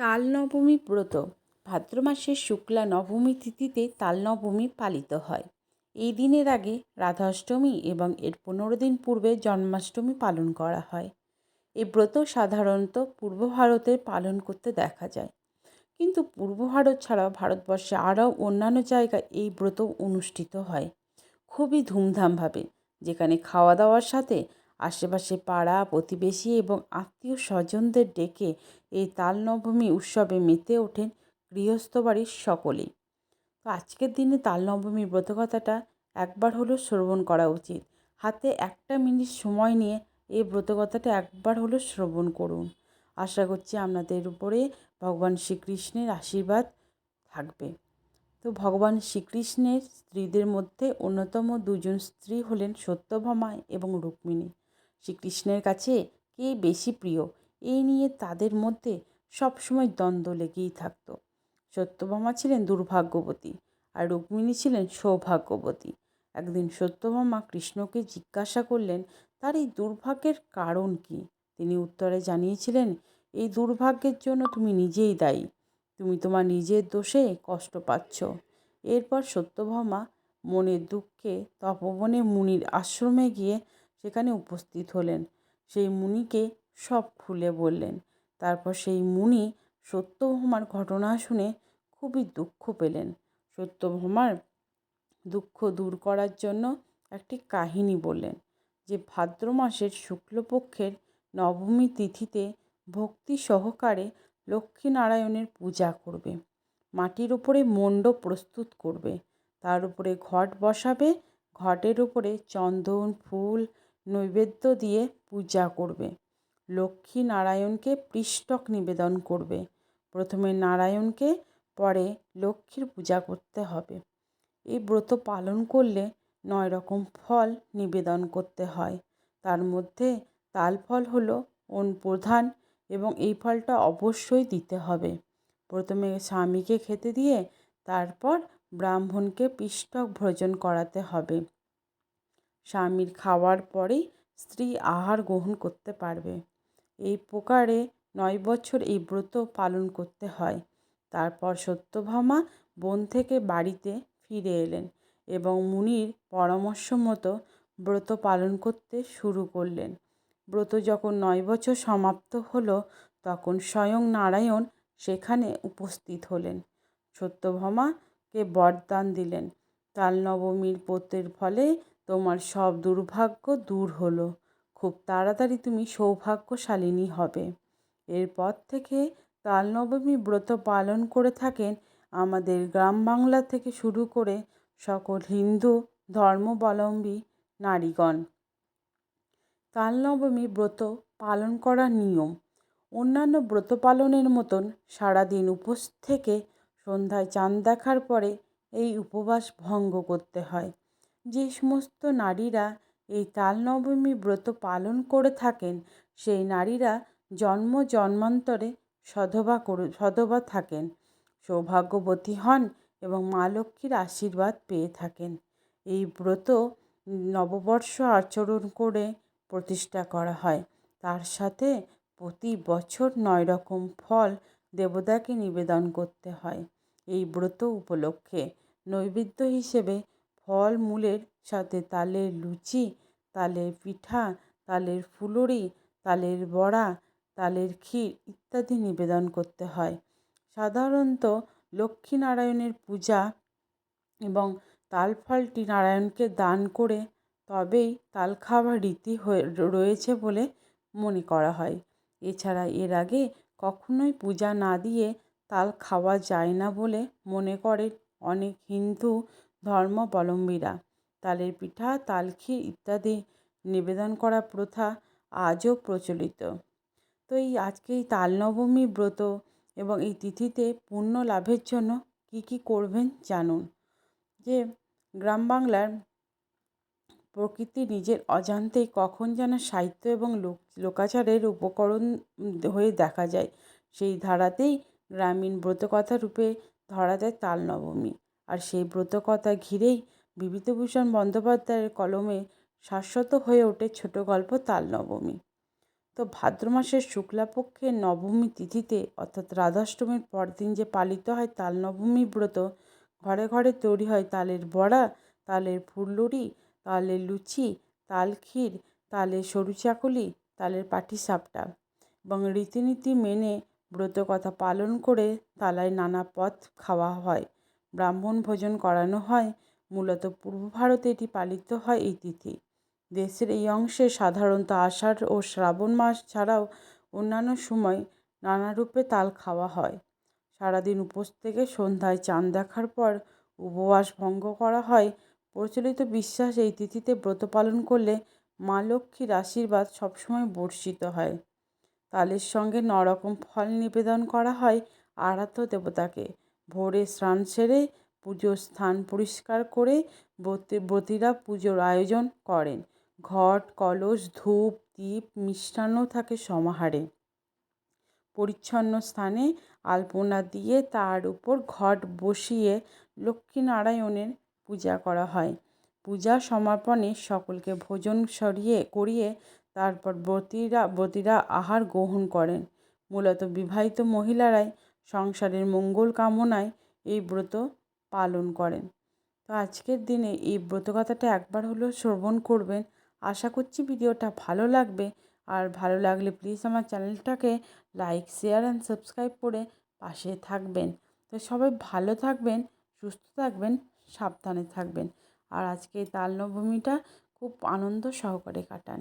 তাল নবমী ব্রত। ভাদ্র মাসের শুক্লা নবমী তিথিতে তাল নবমী পালিত হয়। এই দিনের আগে রাধাষ্টমী এবং এর পনেরো দিন পূর্বে জন্মাষ্টমী পালন করা হয়। এই ব্রত সাধারণত পূর্ব ভারতে পালন করতে দেখা যায়। কিন্তু পূর্ব ভারত ছাড়াও ভারতবর্ষে আরও অন্যান্য জায়গায় এই ব্রত অনুষ্ঠিত হয়। খুবই ধুমধামভাবে, যেখানে খাওয়া দাওয়ার সাথে আশেপাশে পাড়া, প্রতিবেশী এবং আত্মীয় স্বজনদের ডেকে এই তাল নবমী উৎসবে মেতে ওঠেন গৃহস্থ বাড়ির সকলেই। তো আজকের দিনে তাল নবমী ব্রতকথাটা একবার হলেও শ্রবণ করা উচিত। হাতে একটা মিনিট সময় নিয়ে এই ব্রতকথাটা একবার হলেও শ্রবণ করুন। আশা করছি আপনাদের উপরে ভগবান শ্রীকৃষ্ণের আশীর্বাদ থাকবে। তো ভগবান শ্রীকৃষ্ণের স্ত্রীদের মধ্যে অন্যতম দুজন স্ত্রী হলেন সত্যভামা এবং রুক্মিণী। শ্রীকৃষ্ণের কাছে কে বেশি প্রিয়? এই নিয়ে তাদের মধ্যে সবসময় দ্বন্দ্ব লেগেই থাকত। সত্যভামা ছিলেন দুর্ভাগ্যবতী আর রুক্মিণী ছিলেন সৌভাগ্যবতী। একদিন সত্যভামা কৃষ্ণকে জিজ্ঞাসা করলেন, তার এই দুর্ভাগ্যের কারণ কি? তিনি উত্তরে জানিয়েছিলেন, এই দুর্ভাগ্যের জন্য তুমি নিজেই দায়ী। তুমি তোমার নিজের দোষে কষ্ট পাচ্ছ। এরপর সত্যভামা মনের দুঃখে তপবনে মুনির আশ্রমে গিয়ে সেখানে উপস্থিত হলেন। সেই মুনিকে সব খুলে বললেন। তারপর সেই মুনি সত্যভামার ঘটনা শুনে খুবই দুঃখ পেলেন। সত্যভামার দুঃখ দূর করার জন্য একটি কাহিনী বললেন, যে ভাদ্র মাসের শুক্লপক্ষের নবমী তিথিতে ভক্তি সহকারে লক্ষ্মীনারায়ণের পূজা করবে। মাটির ওপরে মণ্ডপ প্রস্তুত করবে। তার উপরে ঘট বসাবে। ঘটের উপরে চন্দন, ফুল নৈবেদ্য দিয়ে পূজা করবে। লক্ষ্মী নারায়ণকে পৃষ্ঠক নিবেদন করবে। প্রথমে নারায়ণকে, পরে লক্ষ্মীর পূজা করতে হবে। এই ব্রত পালন করলে নয় রকম ফল নিবেদন করতে হয়। তার মধ্যে তাল ফল হলো প্রধান এবং এই ফলটা অবশ্যই দিতে হবে। প্রথমে স্বামীকে খেতে দিয়ে তারপর ব্রাহ্মণকে পিষ্টক ভোজন করাতে হবে। স্বামীর খাওয়ার পরেই স্ত্রী আহার গ্রহণ করতে পারবে। এই প্রকারে নয় বছর এই ব্রত পালন করতে হয়। তারপর সত্যভামা বন থেকে বাড়িতে ফিরে এলেন এবং মুনির পরামর্শ মতো ব্রত পালন করতে শুরু করলেন। ব্রত যখন নয় বছর সমাপ্ত হলো, তখন স্বয়ং নারায়ণ সেখানে উপস্থিত হলেন। সত্যভামাকে বরদান দিলেন। তাল নবমীর ফলে তোমার সব দুর্ভাগ্য দূর হলো। খুব তাড়াতাড়ি তুমি সৌভাগ্যশালিনী হবে। এরপর থেকে তাল নবমী ব্রত পালন করে থাকেন আমাদের গ্রাম বাংলা থেকে শুরু করে সকল হিন্দু, ধর্মাবলম্বী নারীগণ। তাল নবমী ব্রত পালন করার নিয়ম। অন্যান্য ব্রত পালনের মতন সারাদিন উপোস থেকে সন্ধ্যায় চাঁদ দেখার পরে এই উপবাস ভঙ্গ করতে হয়। যে সমস্ত নারীরা এই তাল নবমী ব্রত পালন করে থাকেন, সেই নারীরা জন্ম জন্মান্তরে সধবা করে, সধবা থাকেন, সৌভাগ্যবতী হন এবং মা লক্ষ্মীর আশীর্বাদ পেয়ে থাকেন। এই ব্রত নববর্ষ আচরণ করে প্রতিষ্ঠা করা হয়। তার সাথে প্রতি বছর নয় রকম ফল দেবতাকে নিবেদন করতে হয়। এই ব্রত উপলক্ষে নৈবেদ্য হিসেবে ফল মূলের সাথে তালের লুচি, তালের পিঠা, তালের ফুলুরি, তালের বড়া, তালের ক্ষীর ইত্যাদি নিবেদন করতে হয়। সাধারণত লক্ষ্মীনারায়ণের পূজা এবং তাল ফলটি নারায়ণকে দান করে তবেই তাল খাওয়ার রীতি হয়ে রয়েছে বলে মনে করা হয়। এছাড়া এর আগে কখনোই পূজা না দিয়ে তাল খাওয়া যায় না বলে মনে করে অনেক হিন্দু ধর্মাবলম্বীরা। তালের পিঠা তাল ক্ষীর ইত্যাদি নিবেদন করা প্রথা আজও প্রচলিত। তো এই আজকে এই তাল নবমী ব্রত এবং এই তিথিতে পুণ্য লাভের জন্য কী কী করবেন জানুন। যে গ্রাম বাংলার প্রকৃতি নিজের অজান্তেই কখন যেন সাহিত্য এবং লোক, লোকাচারের উপকরণ হয়ে দেখা যায়, সেই ধারাতেই গ্রামীণ ব্রতকথা রূপে ধরা দেয় তাল নবমী আর সেই ব্রতকথা ঘিরেই বিভূতিভূষণ বন্দ্যোপাধ্যায়ের কলমে শাশ্বত হয়ে ওঠে ছোটো গল্প তাল নবমী তো ভাদ্র মাসের শুক্লাপক্ষের নবমী তিথিতে, অর্থাৎ রাধাষ্টমীর পরদিন যে পালিত হয় তাল নবমী ব্রত, ঘরে ঘরে তৈরি হয় তালের বড়া, তালের ফুললুরি তালের লুচি, তাল ক্ষীর, তালের সরু চাকুলি, তালের পাটি সাপটা এবং রীতিনীতি মেনে ব্রতকথা পালন করে তালায় নানা পথ খাওয়া হয়। ব্রাহ্মণ ভোজন করানো হয়, মূলত পূর্ব ভারতে এটি পালিত হয় এই তিথি। দেশের এই অংশে সাধারণত আষাঢ় ও শ্রাবণ মাস ছাড়াও অন্যান্য সময় নানা রূপে তাল খাওয়া হয়। সারাদিন উপোস থেকে সন্ধ্যায় চাঁদ দেখার পর উপবাস ভঙ্গ করা হয়। প্রচলিত বিশ্বাস এই তিথিতে ব্রত পালন করলে মা লক্ষ্মীর আশীর্বাদ সবসময় বর্ষিত হয়। তালের সঙ্গে নরকম ফল নিবেদন করা হয় আরাধ্য দেবতাকে। ভোরে স্নান সেরে পুজোর স্থান পরিষ্কার করে ব্রতী, ব্রতীরা পুজোর আয়োজন করেন। ঘট, কলস, ধূপ দ্বীপ মিষ্টান্ন থাকে সমাহারে। পরিচ্ছন্ন স্থানে আলপনা দিয়ে তার উপর ঘট বসিয়ে লক্ষ্মীনারায়ণের পূজা করা হয়। পূজা সমাপনে সকলকে ভোজন সরিয়ে, করিয়ে তারপর ব্রতীরা ব্রতীরা আহার গ্রহণ করেন। মূলত বিবাহিত মহিলারাই সংসারের মঙ্গল কামনায় এই ব্রত পালন করেন। তো আজকের দিনে এই ব্রতকথাটা একবার হলেও শ্রবণ করবেন। আশা করছি ভিডিওটা ভালো লাগবে। আর ভালো লাগলে প্লিজ আমার চ্যানেলটাকে লাইক শেয়ার অ্যান্ড সাবস্ক্রাইব করে পাশে থাকবেন। তো সবাই ভালো থাকবেন, সুস্থ থাকবেন, সাবধানে থাকবেন। আর আজকে তাল নবমীটা খুব আনন্দ সহকারে কাটান।